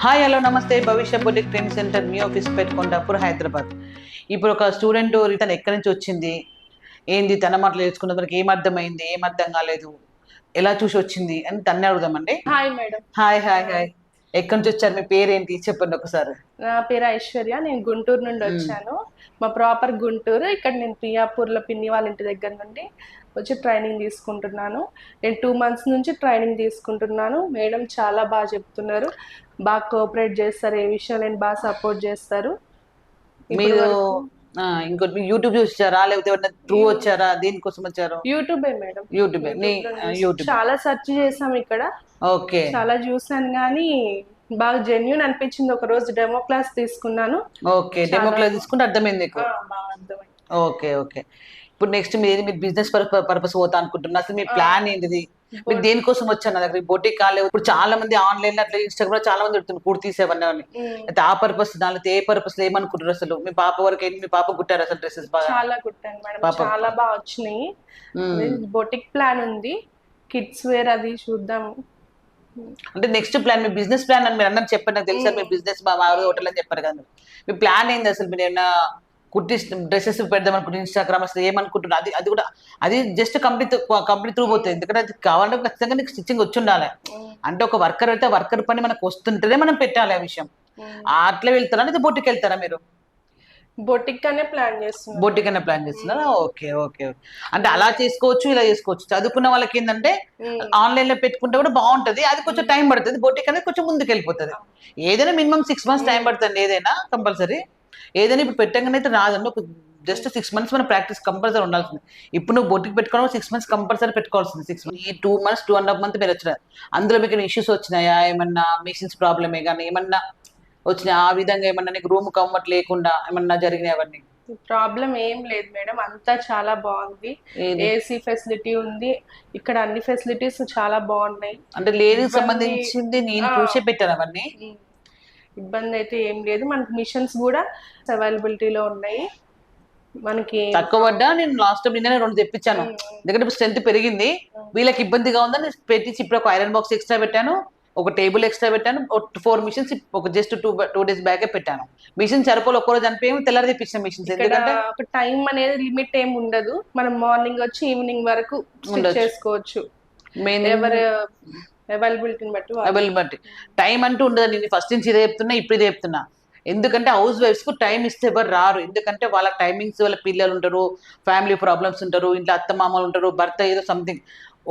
Hi hello నమస్తే. Bhavishya boutique training centre మీ office పెట్టుకుంటాపూర్ హైదరాబాద్. ఇప్పుడు ఒక స్టూడెంట్ తను ఎక్కడి నుంచి వచ్చింది? ఏంది? తన మాటలు నేర్చుకున్న తనకి ఏం అర్థమైంది? ఏం అర్థం కాలేదు? ఎలా చూసి వచ్చింది? అని తన్నే అడుగుదామండి. Hi madam. Hi hi hi. ఎక్కడి నుంచి వచ్చారు? మీ పేరేంటి? చెప్పండి ఒకసారి. నా పేరు ఐశ్వర్య. నేను గుంటూరు నుండి వచ్చాను. మా ప్రాపర్ గుంటూరు. ఇక్కడ నేను పియాపూర్లో పిన్ని వాళ్ళ ఇంటి దగ్గర నుండి వచ్చి ట్రైనింగ్ తీసుకుంటున్నాను. నేను టూ మంత్స్ నుంచి ట్రైనింగ్ తీసుకుంటున్నాను. మేడం చాలా బాగా చెప్తున్నారు. బాగా కోఆపరేట్ చేస్తారు. ఏ విషయం నేను బాగా సపోర్ట్ చేస్తారు. మీరు ఇంకోటి యూట్యూబ్ చూసి వచ్చారా లేకపోతే ఎవరైనా త్రూ వచ్చారా? దేనికోసం వచ్చారు? యూట్యూబే మేడం. యూట్యూబ్ నీ యూట్యూబ్ చాలా సెర్చ్ చేసాం ఇక్కడ. ఓకే. చాలా చూసాను కానీ బాగా జెన్యున్ అనిపించింది. ఒక రోజు డెమో క్లాస్ తీసుకున్నాను. ఓకే. డెమో క్లాస్ తీసుకుంటే అర్థమైంది. Okay okay. ఇప్పుడు నెక్స్ట్ మీరు ఏది మీరు బిజినెస్ పర్పస్ పోతా అనుకుంటున్నారు అసలు మీ ప్లాన్ ఏంటిది? మీరు దేనికోసం వచ్చారు నా దగ్గర బొటిక్ కాలేదు ఇప్పుడు చాలా మంది ఆన్లైన్లో అట్లా ఇన్స్టాగ్రామ్ చాలా మంది పెడుతున్నారు కుర్తీ సేవన్ అని. ఉమ్. అయితే ఆ పర్పస్ దానిలో ఏ పర్పస్ ఏమనుకుంటారు అసలు? మీ పాప వరకు ఏంటి? మీ పాప కుట్టారు అసలు డ్రెస్సెస్ బాగా? చాలా కుట్టాను మేడం. చాలా బాగా వచ్చినాయి. బొటిక్ ప్లాన్ ఉంది. కిడ్స్ వేర్ అది చూద్దాం. అంటే నెక్స్ట్ ప్లాన్ మీ బిజినెస్ ప్లాన్ అని మీరు అన్నది చెప్పండి నాకు తెలుసా మీ బిజినెస్ మా హోటల్ అని చెప్పారు కదా. మీ ప్లాన్ ఏంది అసలు? మీరు ఏమైనా కుట్టి డ్రెస్సెస్ పెడదాం అనుకుంటే ఇన్స్టాగ్రామ్ అసలు ఏమనుకుంటున్నారు అది అది కూడా అది జస్ట్ కంప్లీట్ కంప్లీట్ త్రూ పోతుంది. ఎందుకంటే అది కావాలంటే ఖచ్చితంగా నీకు స్టిచ్చింగ్ వచ్చి ఉండాలి అంటే ఒక వర్కర్ అయితే వర్కర్ పని మనకు వస్తుంటేనే మనం పెట్టాలి ఆ విషయం. అట్లా వెళ్తారా? లేదా బొట్టికి వెళ్తారా మీరు? బొటిక్ అనే ప్లాన్ అనే ప్లాన్ చేస్తున్నారా? Okay okay okay. అంటే అలా చేసుకోవచ్చు ఇలా చేసుకోవచ్చు. చదువుకున్న వాళ్ళకి ఏంటంటే. ఆన్లైన్లో పెట్టుకుంటే కూడా బాగుంటది. అది కొంచెం టైం పడుతుంది. బొట్టిక్ అనేది కొంచెం ముందుకు వెళ్ళిపోతుంది ఏదైనా మినిమం సిక్స్ మంత్స్ టైం పడుతుంది. ఏదైనా కంపల్సరీ ఏదైనా ఇప్పుడు పెట్టగానే అయితే రాదండి ఒక జస్ట్ సిక్స్ మంత్స్ మన ప్రాక్టీస్ కంపల్సరీ ఉండాల్సింది. ఇప్పుడు నువ్వు బొట్టికి పెట్టుకోవడం సిక్స్ మంత్స్ కంపల్సరీ పెట్టుకోవాల్సింది. సిక్స్ మంత్స్ ఈ two months two and half month మీరు వచ్చిన అందులో మీకు ఇష్యూస్ వచ్చినాయా? ఏమన్నా మిషన్స్ ప్రాబ్లమే కానీ ఏమన్నా వచ్చినాయి ఆ విధంగా ఏమన్నా నీకు రూమ్ కంఫర్ట్ లేకుండా ఏమన్నా జరిగినాయి అవన్నీ? ప్రాబ్లం ఏం లేదు మేడం. అంతా చాలా బాగుంది? ఏసీ ఫెసిలిటీ ఉంది. ఇక్కడ అన్ని ఫెసిలిటీస్ చాలా బాగున్నాయి. అంటే లేడీస్ సంబంధించింది నేను. చూసే పెట్టాను అవన్నీ. ఇబ్బంది అయితే ఏం లేదు. మనకి మిషన్స్ కూడా అవైలబిలిటీలో ఉన్నాయి. మనకి తక్కువ పడ్డా నేను లాస్ట్ టైం నిన్ననే రెండు తెప్పించాను. ఎందుకంటే స్ట్రెంత్ పెరిగింది. వీళ్ళకి ఇబ్బందిగా ఉందని పెట్టించి ఇప్పుడు ఒక ఐరన్ బాక్స్ ఎక్స్ట్రా పెట్టాను. ఒక టేబుల్ ఎక్స్ట్రా పెట్టాను. ఫోర్ మిషన్స్ ఒక జస్ట్ టూ టూ డేస్ బ్యాకే పెట్టాను. మిషన్ సరిపోలు ఒక్కరోజు అనిపోయి తెల్లారి తెప్పించిన మిషన్స్ ఎందుకంటే టైం అనేది లిమిట్ ఏం ఉండదు. మనం మార్నింగ్ వచ్చి ఈవినింగ్ వరకు. చేసుకోవచ్చు. మెయిన్ ఎవరి అవైలబిలిటీని బట్టి వాళ్ళు. అవైలబుల్ బట్టి. టైం అంటూ ఉండదు. నేను ఫస్ట్ నుంచి ఇదే చెప్తున్నా ఇప్పుడు ఇదే చెప్తున్నా. ఎందుకంటే హౌస్ వైఫ్స్కు టైం ఇస్తే ఎవరు రారు. ఎందుకంటే వాళ్ళ టైమింగ్స్ వాళ్ళ పిల్లలు ఉంటారు ఫ్యామిలీ ప్రాబ్లమ్స్ ఉంటారు ఇంట్లో అత్త మామలు ఉంటారు భర్త ఏదో సంథింగ్.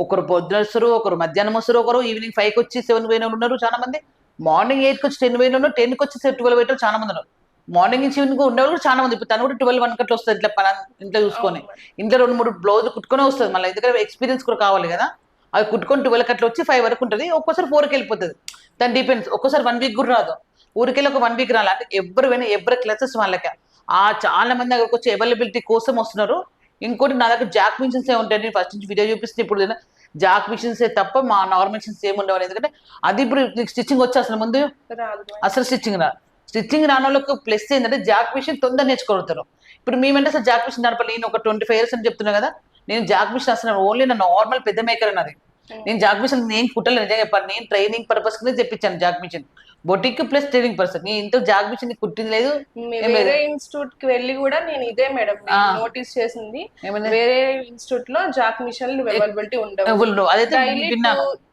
ఒకరు పొద్దున వస్తారు ఒకరు మధ్యాహ్నం వస్తారు ఒకరు ఈవినింగ్ ఫైవ్కి వచ్చి సెవెన్ పోయిన ఉన్నారు చాలా మంది. మార్నింగ్ ఎయిట్కి వచ్చి టెన్ పోయిన ఉన్నారు టెన్కి వచ్చి ట్వెల్వ్ వాళ్ళు చాలా మంది ఉన్నారు. మార్నింగ్ నుంచి ఈవినింగ్ ఉండేవాళ్ళు కూడా చాలా మంది. ఇప్పుడు తను కూడా ట్వెల్వ్ వన్ కట్ల వస్తుంది ఇట్లా పని ఇంట్లో చూసుకొని. ఇంట్లో రెండు మూడు బ్లౌజ్ కుట్టుకొని వస్తుంది మళ్ళీ. ఎందుకంటే ఎక్స్పీరియన్స్ కూడా కావాలి కదా. అవి కుట్టుకొని ట్వెల్వ్ అట్లా వచ్చి ఫైవ్ వరకు ఉంటుంది. ఒక్కోసారి ఫోర్కి వెళ్ళిపోతుంది. దాని డిపెండ్స్ ఒక్కోసారి వన్ వీక్ కూడా రాదు. ఊరికెళ్ళి ఒక వన్ వీక్ రాలి. అంటే ఎవరు పోయినా ఎవరి క్లాసెస్ వాళ్ళకి. ఆ చాలా మంది దగ్గరకు వచ్చి అవైలబిలిటీ కోసం వస్తున్నారు. ఇంకోటి నా దగ్గర జాక్ మిషన్స్ ఏ ఉంటాయి. నేను ఫస్ట్ నుంచి వీడియో చూపిస్తే ఇప్పుడు జాక్ మిషన్స్ తప్ప మా నార్మల్ మిషన్స్ ఏమి ఉండవు. ఎందుకంటే అది ఇప్పుడు నీకు స్టిచ్చింగ్ వచ్చి అసలు ముందు. అసలు స్టిచ్చింగ్ రా. స్టిచ్చింగ్ రాని వాళ్ళకి ప్లస్ ఏంటంటే జాక్ మిషన్ తొందర నేర్చుకోగలుగుతారు. ఇప్పుడు మేమంటే అసలు జాక్ మిషన్ నడపాలి. నేను ఒక ట్వంటీ ఫైవ్ ఇయర్స్ అని చెప్తున్నా కదా. నేను జాక్ మిషన్ అసలు ఓన్లీ నా నార్మల్ పెద్ద మేకర్ అన్నది నేను జాక్ మిషన్ నేను కుట్టలేదు నిజంగా చెప్పాను నేను ట్రైనింగ్ పర్పస్ కింద తెప్పించాను Jack machine. Boutique plus training person నేను ఇంత జాక్ మిషన్ కుట్టింది లేదు. వేరే ఇన్స్టిట్యూట్కి వెళ్ళి కూడా నేను ఇదే మేడం. నోటీస్ చేసింది. వేరే ఇన్స్టిట్యూట్లో జాక్ మిషన్లు అవైలబిలిటీ ఉండవు? అదైతే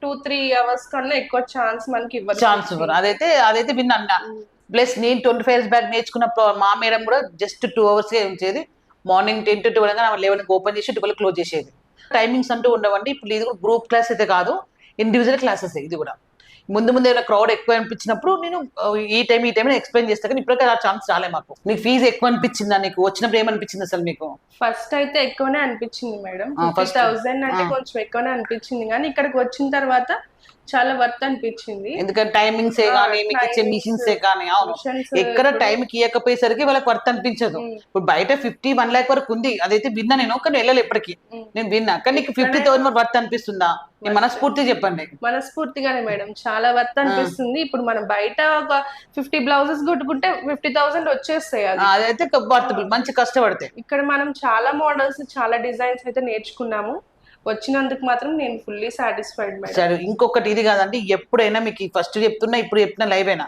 టూ త్రీ అవర్స్ కన్నా ఎక్కువ ఛాన్స్ మనకి ఇవ్వరు ఛాన్స్ ఇవ్వరు. అదైతే అదైతే విన్నా ప్లస్ నేను ట్వంటీ ఫైవ్ ఇయర్స్ బ్యాక్ నేర్చుకున్న మా మేడం కూడా just two hours ఉంచేది. Morning ten to twelve eleven open చేసి ట్వెల్వ్ క్లోజ్ చేసేది. టైమింగ్స్ అంటూ ఉండవండి. ఇప్పుడు ఇది కూడా గ్రూప్ క్లాస్ అయితే కాదు ఇండివిజువల్ క్లాసెస్ ఇది కూడా. ముందు ముందు ఏదైనా క్రౌడ్ ఎక్కువ అనిపించినప్పుడు నేను ఈ టైం ఈ టైం ఎక్స్ప్లెయిన్ చేస్తాను కానీ ఇప్పటికే ఆ ఛాన్స్ రాలే మాకు. నీకు ఫీజు ఎక్కువ అనిపించిందా నీకు? వచ్చినప్పుడు ఏమనిపించింది అసలు మీకు? ఫస్ట్ అయితే ఎక్కువనే అనిపించింది మేడం. first. థౌసండ్ అంటే. కొంచెం ఎక్కువనే అనిపించింది. కానీ ఇక్కడికి వచ్చిన తర్వాత చాలా వర్త్ అనిపించింది. ఎందుకంటే టైమింగ్స్ ఏ కానీ మీకు ఇచ్చే మిషన్స్ ఏ కానీ అవును. ఎక్కడ టైం కి ఇవ్వకపోయేసరికి వాళ్ళకి వర్త్ అనిపించదు. ఇప్పుడు బయట ఫిఫ్టీ వన్ ల్యాక్ వరకు ఉంది. అదైతే విన్నా నేను కానీ వెళ్ళాలి ఎప్పటికి. నేను విన్నా. కానీ నీకు ఫిఫ్టీ థౌసండ్ వరకు వర్త్ అనిపిస్తుందా? మనస్ఫూర్తి చెప్పండి. మనస్ఫూర్తిగానే మేడం. చాలా వర్త్ అనిపిస్తుంది. ఇప్పుడు మనం బయట ఒక ఫిఫ్టీ బ్లౌజెస్ కుట్టుకుంటే ఫిఫ్టీ థౌసండ్ వచ్చేస్తాయి అదైతే వర్తబుల్. మంచి కష్టపడితే. ఇక్కడ మనం చాలా మోడల్స్ చాలా డిజైన్స్ అయితే నేర్చుకున్నాము. వచ్చినందుకు మాత్రం నేను ఫుల్లీ సాటిస్ఫైడ్ సరే ఇంకొకటి ఇది కాదండి ఎప్పుడైనా మీకు ఫస్ట్ చెప్తున్నా ఇప్పుడు చెప్పిన లైవ్ అయినా.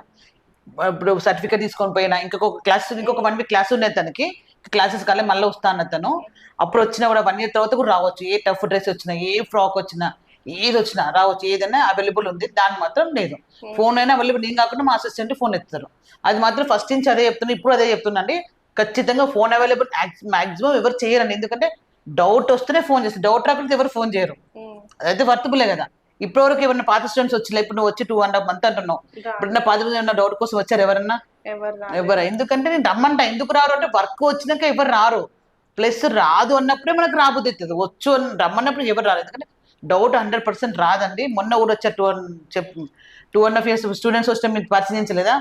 ఇప్పుడు సర్టిఫికేట్ తీసుకొని పోయినా ఇంకొక క్లాస్ ఇంకొక వన్ వీక్ క్లాస్ ఉండేది తనకి క్లాసెస్ కాలే మళ్ళీ వస్తా అన్న తను. అప్పుడు వచ్చినా కూడా వన్ ఇయర్ తర్వాత కూడా రావచ్చు ఏ టఫ్ డ్రెస్ వచ్చినా ఏ ఫ్రాక్ వచ్చినా ఏది వచ్చినా రావచ్చు ఏదైనా అవైలబుల్ ఉంది దాని మాత్రం లేదు. ఫోన్ అయినా అవైలబుల్ నేను కాకుండా మా అసిస్టెంట్ ఫోన్ ఎత్తారు అది మాత్రం ఫస్ట్ నుంచి అదే చెప్తున్నా ఇప్పుడు అదే చెప్తున్నా అండి ఖచ్చితంగా ఫోన్ అవైలబుల్ మాక్సిమం ఎవరు చేయరండి ఎందుకంటే డౌట్ వస్తేనే ఫోన్ చేస్తారు. డౌట్ రాకపోతే ఎవరు ఫోన్ చేయరు. అదైతే వర్తబులే కదా. ఇప్పటివరకు ఏమన్నా పాత స్టూడెంట్స్ వచ్చినా ఇప్పుడు నువ్వు వచ్చి టూ అండ్ హాఫ్ మంత్ అంటున్నావు. ఇప్పుడు నా పది మంది ఉన్న డౌట్ కోసం వచ్చారు ఎవరన్నా? ఎవరు ఎందుకంటే నేను రమ్మంట. ఎందుకు రారు అంటే వర్క్ వచ్చినాక ఎవరు రారు. ప్లస్ రాదు అన్నప్పుడే మనకు రాబోద్ది అవుతుంది. వచ్చు అని రమ్మన్నప్పుడు ఎవరు రారు. ఎందుకంటే డౌట్ హండ్రెడ్ పర్సెంట్ రాదండి. మొన్న కూడా వచ్చారు టూ చెప్ two and half years students వస్తే మీకు మేడం.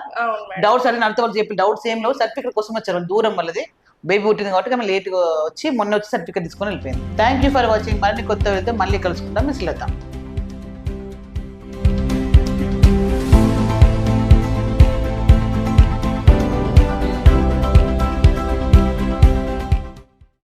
డౌట్స్ అడిగిన అర్థం వాళ్ళు చెప్పి డౌట్స్ ఏం లేవు. సర్టిఫికేట్ కోసం వచ్చారు దూరం వల్లది బేబీ పుట్టింది కాబట్టి ఆమె లేట్గా వచ్చి మొన్న వచ్చి సర్టిఫికేట్ తీసుకొని వెళ్ళిపోయింది. థ్యాంక్ యూ ఫర్ వాచింగ్ మరిన్ని కొత్త వెళ్తే మళ్ళీ కలుసుకుందాం. మిస్ లతా.